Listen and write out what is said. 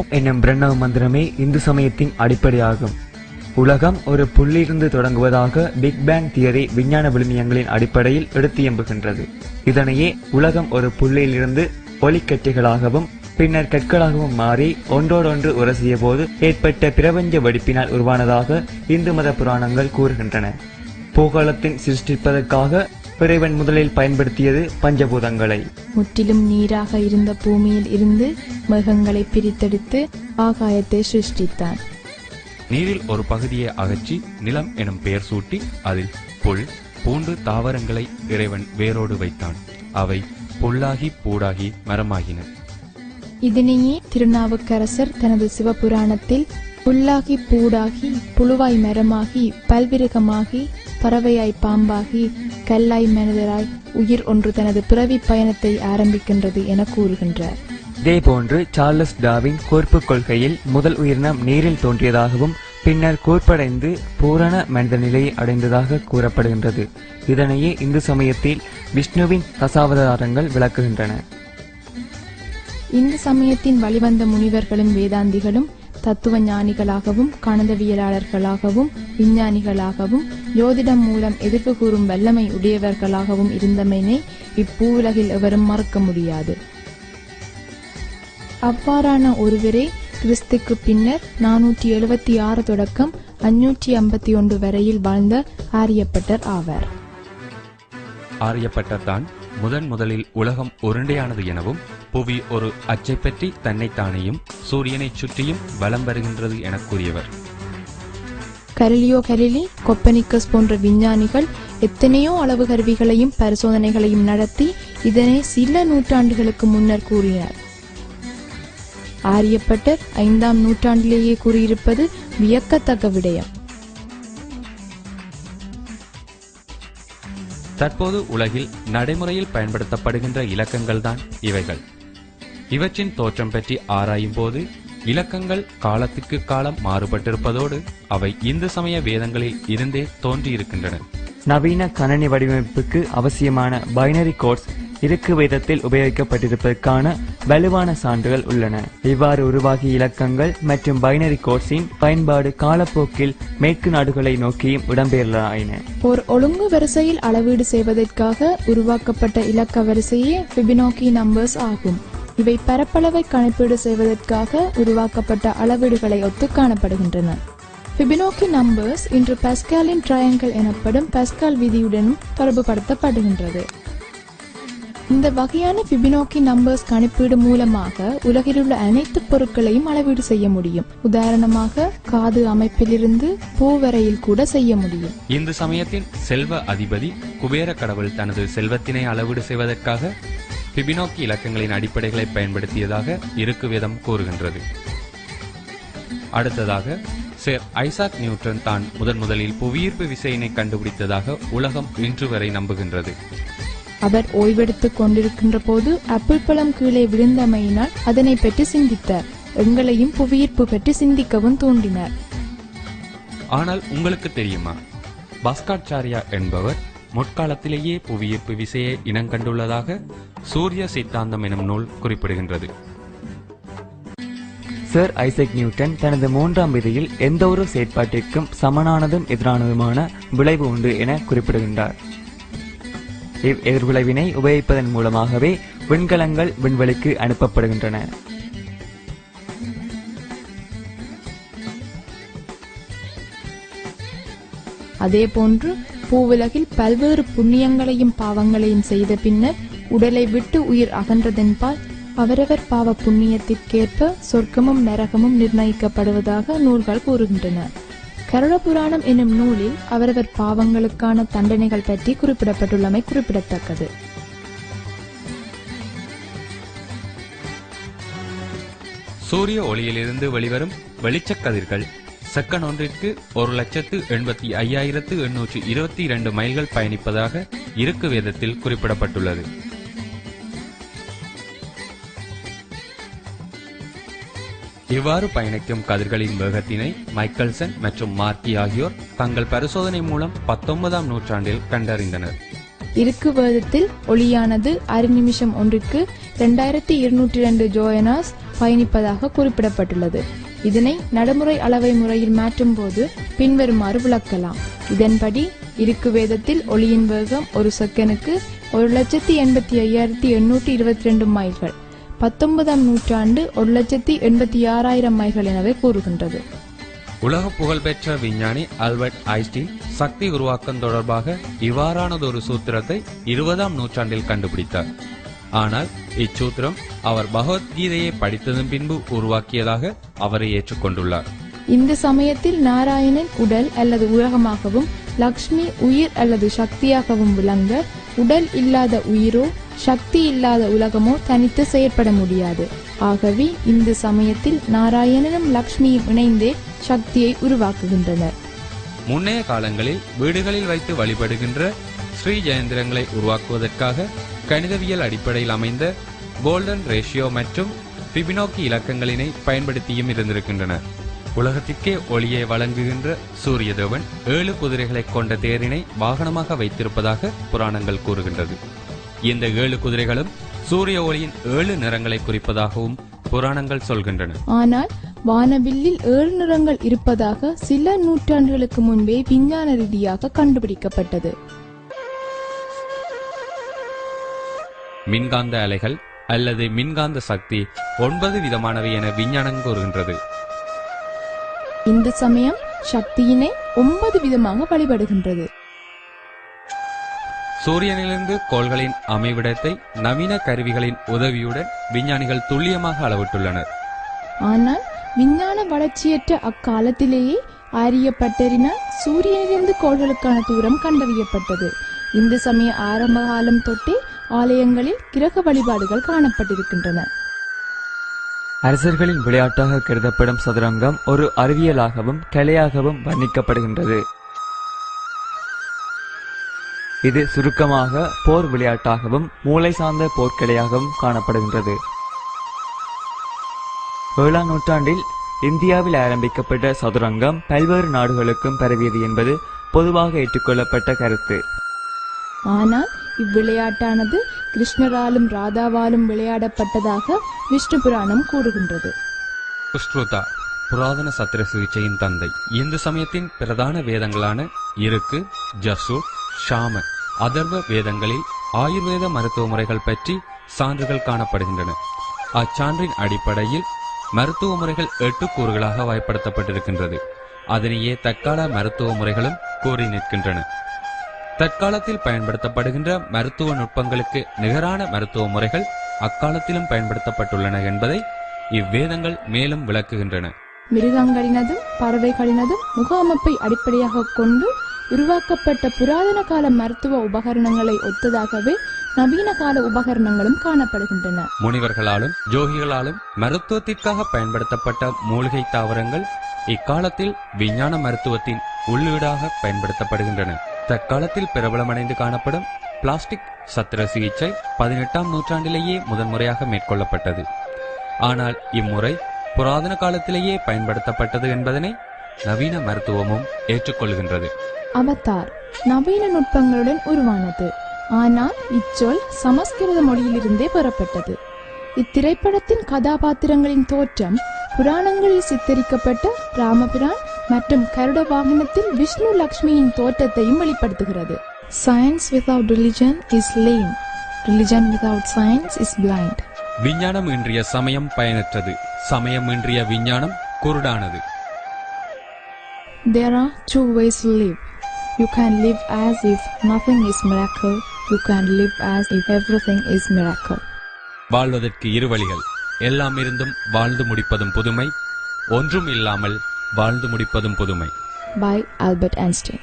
ஓம் என்னும் பிரணவ மந்திரமே இந்து சமயத்தின் அடிப்படையாகும். உலகம் ஒரு புள்ளியிலிருந்து தொடங்குவதாக பிக் பேங் தியரி விஞ்ஞான விழுமியங்களின் அடிப்படையில் எடுத்து எம்புகின்றது இதனையே உலகம் ஒரு புள்ளியிலிருந்து ஒளிக்கட்டிகளாகவும் பின்னர் கற்களாகவும் மாறி ஒன்றோடொன்று உரசிய போது ஏற்பட்ட பிரபஞ்ச வெடிப்பினால் உருவானதாக இந்து மத புராணங்கள் கூறுகின்றன. பூகோளத்தின் சிருஷ்டிப்பதற்காக இறைவன் முதலில் பயன்படுத்தியது பஞ்சபூதங்களை. முற்றிலும் நீராக இருந்த பூமியில் இருந்து மேகங்களை பிரித்தெடுத்து ஆகாயத்தை சிருஷ்டித்தான். நீரில் ஒரு பகுதியை அகற்றி நிலம் எனும் பெயர் சூட்டி அதில் புல் பூண்டு தாவரங்களை இறைவன் வேரோடு வைத்தான். அவை புல்லாகி பூடாகி மரமாகின. இதனையே திருநாவுக்கரசர் தனது சிவபுராணத்தில் புல்லாகி பூடாகி புழுவாய் மரமாகி பல்விருகமாகி பறவையாய் பாம்பாகி கல்லாய் மனிதராய் உயிர் ஒன்று தனது பிறவி பயணத்தை ஆரம்பிக்கின்றது என கூறுகின்றார். இதேபோன்று சார்லஸ் டார்வின் கோர்ப்பு கொள்கையில் முதல் உயிரினம் நீரில் தோன்றியதாகவும் பின்னர் கோர்ப்படைந்து பூரண மனித நிலையை அடைந்ததாக கூறப்படுகின்றது. இதனையே இந்து சமயத்தில் விஷ்ணுவின் தசாவதாரங்கள் விளக்குகின்றன. இந்த சமயத்தின் வழிவந்த முனிவர்களும் வேதாந்திகளும் தத்துவ ஞானிகளாகவும் கணதவியலாளர்களாகவும் விஞ்ஞானிகளாகவும் யோதிடம் மூலம் எதிர்ப்பு கூறும் வல்லமை உடையவர்களாகவும் இருந்தமையினை இப்பூவுலகில் எவரும் மறக்க முடியாது. அவ்வாறான ஒருவரே கிறிஸ்துக்கு பின்னர் நானூற்றி எழுபத்தி ஆறு தொடக்கம் அஞ்சூற்றி ஐம்பத்தி ஒன்று வரையில் வாழ்ந்த ஆரியப்பட்டர் ஆவார். ஆரியப்பட்டர் தான் முதன் முதலில் உலகம் உருண்டையானது எனவும் புவி ஒரு அச்சை பற்றி தன்னைத்தானேயும் சூரியனைச் சுற்றியும் வலம் வருகின்றது என கூறியவர். கலிலியோ கலிலி கொப்பனிக்கஸ் போன்ற விஞ்ஞானிகள் எத்தனையோ அளவு கருவிகளையும் பரிசோதனைகளையும் நடத்தி இதனை சில நூற்றாண்டுகளுக்கு முன்னர் கூறினார். ஆரியப்பட்டர் ஐந்தாம் நூற்றாண்டிலேயே கூறியிருப்பது வியக்கத்தக்க விடயம். தற்போது உலகில் நடைமுறையில் பயன்படுத்தப்படுகின்ற இலக்கங்கள்தான் இவைகள். இவற்றின் தோற்றம் பற்றி ஆராயும் போது இலக்கங்கள் காலத்துக்கு காலம் மாறுபட்டிருப்பதோடு அவை இந்து சமய வேதங்களில் இருந்தே தோன்றியிருக்கின்றன. நவீன கணனி வடிவமைப்புக்கு அவசியமான பைனரி கோட்ஸ் இருக்கு வேதத்தில் உபயோகிக்கப்பட்டிருப்பதற்கான வலுவான சான்றுகள் உள்ளன. இவ்வாறு உருவாகிய இலக்கங்கள் மற்றும் பைனரி கோட்ஸின் பயன்பாடு காலப்போக்கில் மேற்கு நாடுகளை நோக்கியும் இடம்பெயரலாயின ஒரு ஒழுங்கு வரிசையில் அளவீடு செய்வதற்காக உருவாக்கப்பட்ட இலக்க வரிசையே ஃபிபினோக்கி நம்பர்ஸ் ஆகும். இவை பரப்பளவை கணக்கீடு செய்வதற்காக உருவாக்கப்பட்ட அளவீடுகளை ஒத்து காணப்படுகின்றன. ஃபிபினோக்கி நம்பர்ஸ் இன்று பாஸ்காலின் ட்ரையாங்கிள் எனப்படும் பாஸ்கால் விதியுடனும் தொடர்புபடுத்தப்படுகின்றது. இந்த வகையான ஃபிபினோக்கி நம்பர்ஸ் கணிப்பீடு மூலமாக உலகிலுள்ள அனைத்து பொருட்களையும் அளவீடு செய்ய முடியும். உதாரணமாக காது அமைப்பிலிருந்து பூ வரையில் கூட செய்ய முடியும். இந்து சமயத்தின் செல்வ அதிபதி குபேர கடவுள் தனது செல்வத்தினை அளவீடு செய்வதற்காக பிபினோக்கி இலக்கங்களின் அடிப்படைகளை பயன்படுத்தியதாக இருக்கு வேதம் கூறுகின்றது. அடுத்ததாக சேர் ஐசாக் நியூட்டன் தான் முதன் முதலில் புவியீர்ப்பு விசையினை கண்டுபிடித்ததாக உலகம் இன்று வரை நம்புகின்றது. அவர் ஓய்வெடுத்துக் கொண்டிருக்கின்ற போது ஆப்பிள் பழம் கீழே விழுந்தமையினால் அதனை பற்றி சிந்தித்தார். எங்களையும் புவியீர்ப்பு பற்றி சிந்திக்கவும் தூண்டினார். ஆனால் உங்களுக்கு தெரியுமா? பாஸ்காச்சாரியா என்பவர் முற்காலத்திலேயே புவியீர்ப்பு விசையை இனங்கண்டுள்ளதாக சூரிய சித்தாந்தம் எனும் நூல் குறிப்பிடுகின்றது. சர் ஐசக் நியூட்டன் தனது மூன்றாம் விதியில் எந்த ஒரு செயற்பாட்டிற்கும் சமனானதும் எதிரானதுமான விளைவு உண்டு என குறிப்பிடுகின்றார். இவ் எதிர்விளைவினை உபயோகிப்பதன் மூலமாகவே விண்கலங்கள் விண்வெளிக்கு அனுப்பப்படுகின்றன. அதேபோன்று பூவுலகில் பல்வேறு புண்ணியங்களையும் பாவங்களையும் செய்த பின்னர் உடலை விட்டு உயிர் அகன்றதென்பால் அவரவர் பாவ புண்ணியத்திற்கேற்ப சொர்க்கமும் நரகமும் நிர்ணயிக்கப்படுவதாக நூல்கள் கூறுகின்றன. கருட புராணம் என்னும் நூலில் அவரவர் பாவங்களுக்கான தண்டனைகள் பற்றி குறிப்பிடப்பட்டுள்ளமை குறிப்பிடத்தக்கது. சூரிய ஒளியிலிருந்து வெளிவரும் வெளிச்சக் செகண்ட் செக்கன் ஒன்றிற்கு ஒரு லட்சத்து எண்பத்தி ஐயாயிரத்து எண்ணூற்று இருபத்தி இரண்டு மைல்கள் பயணிப்பதாக இருக்கு வேதத்தில் குறிப்பிடப்பட்டுள்ளது. இவ்வாறு பயணிக்கும் கதிர்களின் வேகத்தினை மைக்கேல்சன் மற்றும் மார்க்கி ஆகியோர் தங்கள் பரிசோதனை மூலம் பத்தொன்பதாம் நூற்றாண்டில் கண்டறிந்தனர். இருக்கு வேதத்தில் ஒளியானது அரை நிமிஷம் ஒன்றிற்கு இரண்டாயிரத்தி இருநூற்றி ரெண்டு ஜோயனாஸ் பயணிப்பதாக குறிப்பிடப்பட்டுள்ளது. இதனை நடைமுறை அளவை முறையில் மாற்றும் போது பின்வருமாறு விளக்கலாம். இதன்படி இருக்கு வேதத்தில் ஒளியின் வேகம் ஒரு செகனுக்கு ஒரு லட்சத்தி எண்பத்தி ஐயாயிரத்தி எண்ணூற்றி இருபத்தி ரெண்டு மைல்கள். பத்தொன்பதாம் நூற்றாண்டு ஒரு லட்சத்தி எண்பத்தி ஆறாயிரம் மைல்கள் எனவே கூறுகின்றது. உலக புகழ்பெற்ற விஞ்ஞானி ஆல்பர்ட் ஐன்ஸ்டீன் சக்தி உருவாக்கம் தொடர்பாக இவ்வாறானதொரு சூத்திரத்தை இருபதாம் நூற்றாண்டில் கண்டுபிடித்தார். ஆனால் இச்சூத்திரம் அவர் பகவத்கீதையை படித்ததன் பின்பு உருவாக்கியதாக அவரை ஏற்றுக்கொண்டுள்ளார். இந்த சமயத்தில் நாராயணன் உடல் அல்லது உலகமாகவும் லக்ஷ்மி உயிர் அல்லது சக்தியாகவும் விளங்க உடல் இல்லாத உயிரோ சக்தி இல்லாத உலகமோ தனித்து செயற்பட முடியாது. ஆகவே இந்த சமயத்தில் நாராயணனும் லக்ஷ்மியும் இணைந்தே சக்தியை உருவாக்குகின்றனர். முன்னைய காலங்களில் வீடுகளில் வைத்து வழிபடுகின்ற ஸ்ரீ ஜெயந்திரங்களை உருவாக்குவதற்காக கணிதவியல் அடிப்படையில் அமைந்த கோல்டன் ரேஷியோ மற்றும் பிபினோக்கி இலக்கங்களினை பயன்படுத்தியும் இருந்திருக்கின்றன. உலகத்திற்கே ஒளியை வழங்குகின்ற சூரியதேவன் ஏழு குதிரைகளைக் கொண்ட தேரினை வாகனமாக வைத்திருப்பதாக புராணங்கள் கூறுகின்றது. இந்த ஏழு குதிரைகளும் சூரிய ஒளியின் ஏழு நிறங்களை குறிப்பதாகவும் புராணங்கள் சொல்கின்றன. ஆனால் வானவில்லில் ஏழு நிறங்கள் இருப்பதாக சில நூற்றாண்டுகளுக்கு முன்பே விஞ்ஞான ரீதியாக கண்டுபிடிக்கப்பட்டது. மின்காந்த அலைகள் அல்லது மின்காந்த சக்தி ஒன்பது விதமானவை என விஞ்ஞானம் கூறுகின்றது. இந்த சமயம் சக்தியினை ஒன்பது விதமாக வழிபடுகின்றது. சூரியனிலிருந்து கோள்களின் அமைவிடத்தை நவீன கருவிகளின் உதவியுடன் விஞ்ஞானிகள் துல்லியமாக அளவிட்டுள்ளனர். ஆனால் விஞ்ஞான வளர்ச்சியற்ற அக்காலத்திலேயே ஆரியப்பட்டரினால் சூரியனிலிருந்து கோள்களுக்கான தூரம் கண்டறியப்பட்டது. இந்த சமய ஆரம்ப காலம் தொட்டே ஆலயங்களில் கிரக வழிபாடுகள் காணப்பட்டிருக்கின்றன. அரசர்களின் விளையாட்டாக கருதப்படும் சதுரங்கம் ஒரு அறிவியலாகவும் கலையாகவும் வர்ணிக்கப்படுகின்றது. இது சுருக்கமாக போர் விளையாட்டாகவும் மூளை சார்ந்த போர்க்கலையாகவும் காணப்படுகின்றது. ஏழாம் நூற்றாண்டில் இந்தியாவில் ஆரம்பிக்கப்பட்ட சதுரங்கம் பல்வேறு நாடுகளுக்கும் பரவியது என்பது பொதுவாக ஏற்றுக்கொள்ளப்பட்ட கருத்து. ஆனால் இவ்விளையாட்டானது கிருஷ்ணராலும் ராதாவாலும் விளையாடப்பட்டதாக விஷ்ணு புராணம் கூறுகின்றது. சுஷ்ருதா புராதன சத்திர சிகிச்சையின் தந்தை. இந்து சமயத்தின் பிரதான வேதங்களான இருக்கு ஜசு ஷாம அதர்வ வேதங்களில் ஆயுர்வேத மருத்துவ முறைகள் பற்றி சான்றுகள் காணப்படுகின்றன. அச்சான்றின் அடிப்படையில் மருத்துவ முறைகள் எட்டு கூறுகளாக வகைப்படுத்தப்பட்டிருக்கின்றது அதனையே தற்கால மருத்துவ முறைகளும் கூறி நிற்கின்றன. தற்காலத்தில் பயன்படுத்தப்படுகின்ற மருத்துவ நுட்பங்களுக்கு நிகரான மருத்துவ முறைகள் அக்காலத்திலும் பயன்படுத்தப்பட்டுள்ளன என்பதை இவ்வேதங்கள் மேலும் விளக்குகின்றன. மிருகங்களினதும் பறவைகளினதும் முக அமைப்பை அடிப்படையாக கொண்டு உருவாக்கப்பட்ட புராதன கால மருத்துவ உபகரணங்களை ஒத்ததாகவே நவீன கால உபகரணங்களும் காணப்படுகின்றன. முனிவர்களாலும் ஜோகிகளாலும் மருத்துவத்திற்காக பயன்படுத்தப்பட்ட மூலிகை தாவரங்கள் இக்காலத்தில் விஞ்ஞான மருத்துவத்தின் உள்ளீடாக பயன்படுத்தப்படுகின்றன. தற்காலத்தில் பிரபலமடைந்து காணப்படும் பிளாஸ்டிக் சத்திர சிகிச்சை பதினெட்டாம் நூற்றாண்டிலேயே முதன்முறையாக மேற்கொள்ளப்பட்டது. ஆனால் இம்முறை புராதன காலத்திலேயே பயன்படுத்தப்பட்டது என்பதனை நவீன மருத்துவமும் ஏற்றுக்கொள்கின்றது. அவத்தார் நவீன நுட்பங்களுடன் உருவானது. ஆனால் இச்சொல் சமஸ்கிருத மொழியிலிருந்தே பெறப்பட்டது. இத்திரைப்படத்தின் கதாபாத்திரங்களின் தோற்றம் புராணங்களில் சித்தரிக்கப்பட்ட ராமபிரான் மற்றும் கருட வாகனத்தில் விஷ்ணு லக்ஷ்மியின் தோற்றத்தையும் வெளிப்படுத்துகிறது. Science without religion is lame religion without science is blind விஞ்ஞானம் இன்றிய சமயம் பயனற்றது. சமயம் இன்றிய விஞ்ஞானம் குருடானது. There are two ways to live. You can live as if nothing is miracle. You can live as if everything is miracle. வாழ்வதற்கு இரு வழிகள். எல்லாம் இருந்தும் வாழ்ந்து முடிப்பதும் புதுமை. ஒன்றும் இல்லாமல் வாழ்ந்து முடிப்பதும் புதுமை பை ஆல்பர்ட் ஐன்ஸ்டைன்